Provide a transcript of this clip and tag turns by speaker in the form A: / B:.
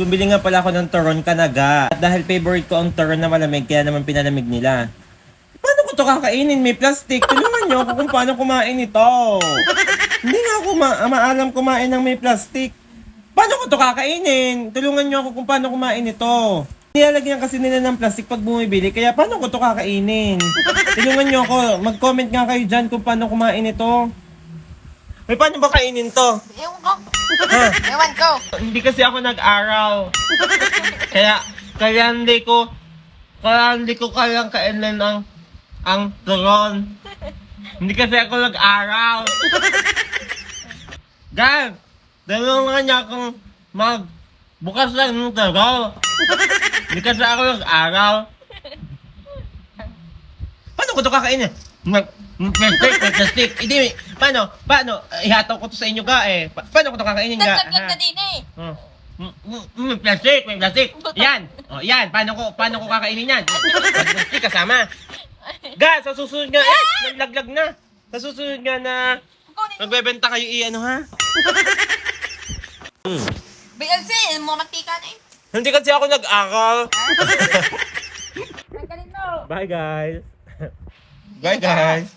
A: Bumili nga pala ako ng turon kanaga. At dahil favorite ko ang turon na malamig, kaya naman pinalamig nila. Paano ko to kakainin? May plastic. Tulungan niyo ako kung paano kumain ito. Hindi nga ako ma- maalam kumain ng may plastic. Paano ko to kakainin? Tulungan niyo ako kung paano kumain ito. Nilalagyan kasi nila ng plastic pag bumibili, kaya paano ko to kakainin? Tulungan niyo ako. Mag-comment nga kayo dyan kung paano kumain ito. May paano ba kainin to?
B: Ewan ko. Ewan ko.
A: Hindi kasi ako nag-aral. kaya, kaya hindi ko, kaya hindi ko kayang kainin ang, ang turon. Hindi kasi ako nag-aral. Guys, dalawang niya akong mag, bukas lang ng turon. Hindi kasi ako nag-aral. Paano ko ito kakainin? Mag, plastic, plastic. Hindi, paano, paano, ihataw ko to sa inyo ga eh. Pa- paano ko ito kakainin ga?
B: Nagdagdag
A: Ha?
B: na din eh.
A: Oh. Mm, mm, mm, plastic, may plastic. Yan. Oh, yan. Paano ko paano ko kakainin yan? Plastic kasama. Ga, sa susunod nga, eh, naglaglag na. Sa susunod nga na
B: Kunin mo.
A: magbebenta kayo i ano ha?
B: BLC, mo mantika na eh.
A: Hindi kasi ako nag-aral.
B: Tanggalin mo.
A: Bye guys. Bye guys.